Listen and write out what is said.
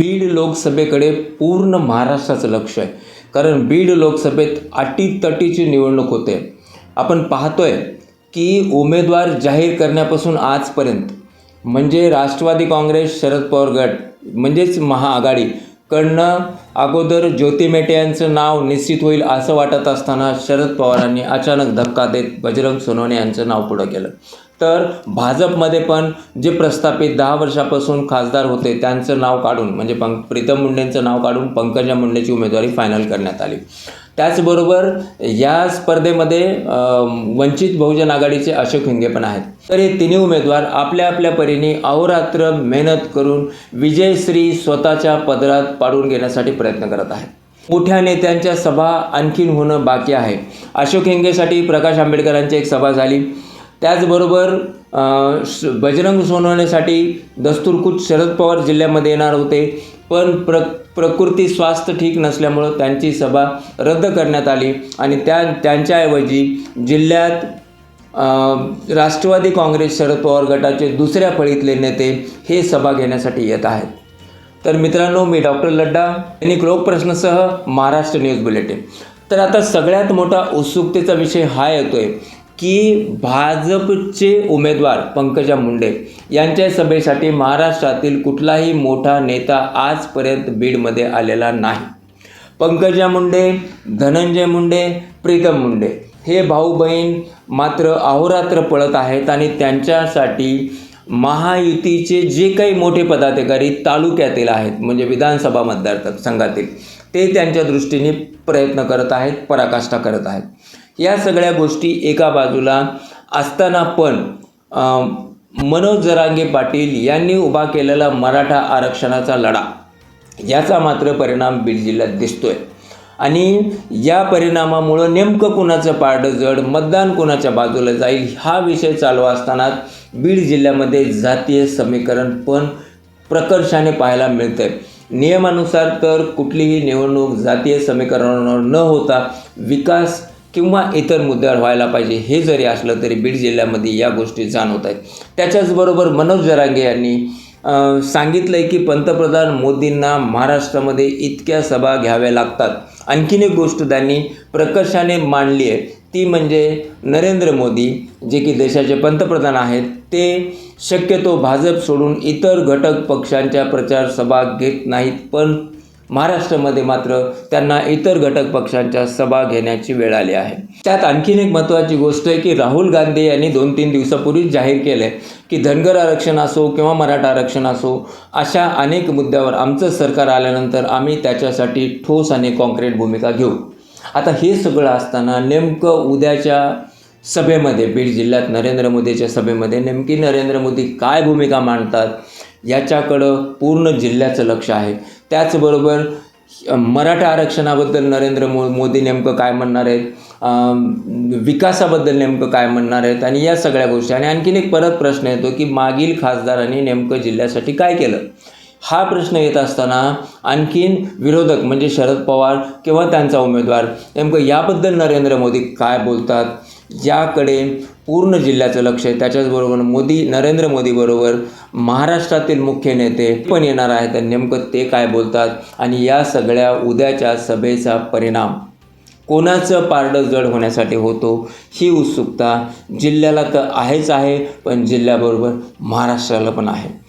बीड लोकसभेकडे पूर्ण महाराष्ट्राचं लक्ष आहे. कारण बीड लोकसभेत अटीतटीची निवडणूक होते. आपण पाहतोय की उमेदवार जाहीर करण्यापासून आजपर्यंत म्हणजे राष्ट्रवादी काँग्रेस शरद पवार गट म्हणजेच महाआघाडी कडनं अगोदर ज्योती मेटे यांचं नाव निश्चित होईल असं वाटत असताना शरद पवारांनी अचानक धक्का देत बजरंग सोनवणे यांचं नाव पुढं केलं. तर भाजपमध्ये पण जे प्रस्थापित दहा वर्षापासून खासदार होते त्यांचं नाव काढून म्हणजे पंक प्रीतम मुंडेंचं नाव काढून पंकजा मुंडेची उमेदवारी फायनल करण्यात आली. त्याचबरोबर या स्पर्धेमध्ये वंचित बहुजन आघाडीचे अशोक हिंगे पण आहेत. तर हे तिन्ही उमेदवार आपल्या आपल्या परीने अहोरात्र मेहनत करून विजयश्री स्वतःच्या पदरात पाडून घेण्यासाठी प्रयत्न करत आहेत. मोठ्या नेत्यांच्या सभा आणखीन होणं बाकी आहे. अशोक हिंगेसाठी प्रकाश आंबेडकरांची एक सभा झाली. त्याचबरोबर श- बजरंग सोनवणेसाठी दस्तुरकूच शरद पवार जिल्ह्यामध्ये येणार होते. पण प्र प्रकृती स्वास्थ्य ठीक नसल्यामुळं त्यांची सभा रद्द करण्यात आली आणि त्या त्यांच्याऐवजी जिल्ह्यात राष्ट्रवादी काँग्रेस शरद पवार गटाचे दुसऱ्या फळीतले नेते हे सभा घेण्यासाठी येत आहेत. तर मित्रांनो मी डॉक्टर लड्डा यांनी लोकप्रश्नसह महाराष्ट्र न्यूज बुलेटिन. तर आता सगळ्यात मोठा उत्सुकतेचा विषय हा येतोय. की भाजपचे उमेदवार पंकजा मुंडे यांच्या सभेसाठी महाराष्ट्रातील कुठलाही मोठा नेता आजपर्यंत बीडमध्ये आलेला नाही. पंकजा मुंडे धनंजय मुंडे प्रीतम मुंडे हे भाऊ बहीण मात्र अहोरात्र पळत आहेत आणि त्यांच्यासाठी महायुतीचे जे काही मोठे पदाधिकारी तालुक्यातील आहेत म्हणजे विधानसभा मतदारसंघातील ते त्यांच्या दृष्टीने प्रयत्न करत आहेत पराकाष्ठा करत आहेत. या सगळ्या गोष्टी एका बाजूला असताना पण मनोज जरांगे पाटील यांनी उभा केलेला मराठा आरक्षणाचा लढा याचा मात्र परिणाम बीड जिल्ह्यात दिसतोय. आणि या परिणामामुळं नेमकं कुणाचं पारडं जड मतदान कुणाच्या बाजूला जाईल हा विषय चालू असतानाच बीड जिल्ह्यामध्ये जातीय समीकरण पण प्रकर्षाने पाहायला मिळतंय. नियमानुसार तर कुठलीही निवडणूक जातीय समीकरणावर न होता विकास किंवा इतर मुद्द्यावर व्हायला पाहिजे हे जरी असलं तरी बीड जिल्ह्यामध्ये या गोष्टी जाणवत आहेत. त्याच्याचबरोबर मनोज जरांगे यांनी सांगितलं आहे की पंतप्रधान मोदींना महाराष्ट्रामध्ये इतक्या सभा घ्याव्या लागतात. आणखीन एक गोष्ट त्यांनी प्रकर्षाने मांडली आहे ती म्हणजे नरेंद्र मोदी जे की देशाचे पंतप्रधान आहेत ते शक्यतो भाजप सोडून इतर घटक पक्षांच्या प्रचार सभा घेत नाहीत पण महाराष्ट्रामध्ये मात्र त्यांना इतर घटक पक्षांच्या सभा घेण्याची वेळ आली आहे. त्यात आणखीन एक महत्त्वाची गोष्ट आहे की राहुल गांधी यांनी दोन तीन दिवसापूर्वीच जाहीर केलं आहे की धनगर आरक्षण असो किंवा मराठा आरक्षण असो अशा अनेक मुद्द्यावर आमचं सरकार आल्यानंतर आम्ही त्याच्यासाठी ठोस आणि कॉन्क्रीट भूमिका घेऊ. आता हे सगळं असताना नेमकं उद्याच्या सभेमध्ये बीड जिल्ह्यात नरेंद्र मोदीच्या सभेमध्ये नेमकी नरेंद्र मोदी काय भूमिका मांडतात याच्याकडं पूर्ण जिल्ह्याचं लक्ष आहे. त्याचबरोबर मराठा आरक्षणाबद्दल नरेंद्र मो मोदी नेमकं काय म्हणणार आहेत? विकासाबद्दल नेमकं काय म्हणणार आहेत? आणि या सगळ्या गोष्टी. आणि आणखीन एक परत प्रश्न येतो की मागील खासदारांनी नेमकं जिल्ह्यासाठी काय केलं? हा प्रश्न येत असताना आणखीन विरोधक म्हणजे शरद पवार किंवा त्यांचा उमेदवार नेमकं याबद्दल नरेंद्र मोदी काय बोलतात? ज्याकडे पूर्ण जिल्ह्याचं लक्ष आहे. त्याच्याचबरोबर मोदी नरेंद्र मोदीबरोबर महाराष्ट्रातील मुख्य नेते पण येणार आहेत. नेमकं ते काय बोलतात? आणि या सगळ्या उद्याच्या सभेचा परिणाम कोणाचं पारडं जड होण्यासाठी होतो? ही उत्सुकता जिल्ह्याला तर आहेच आहे पण जिल्ह्याबरोबर महाराष्ट्राला पण आहे.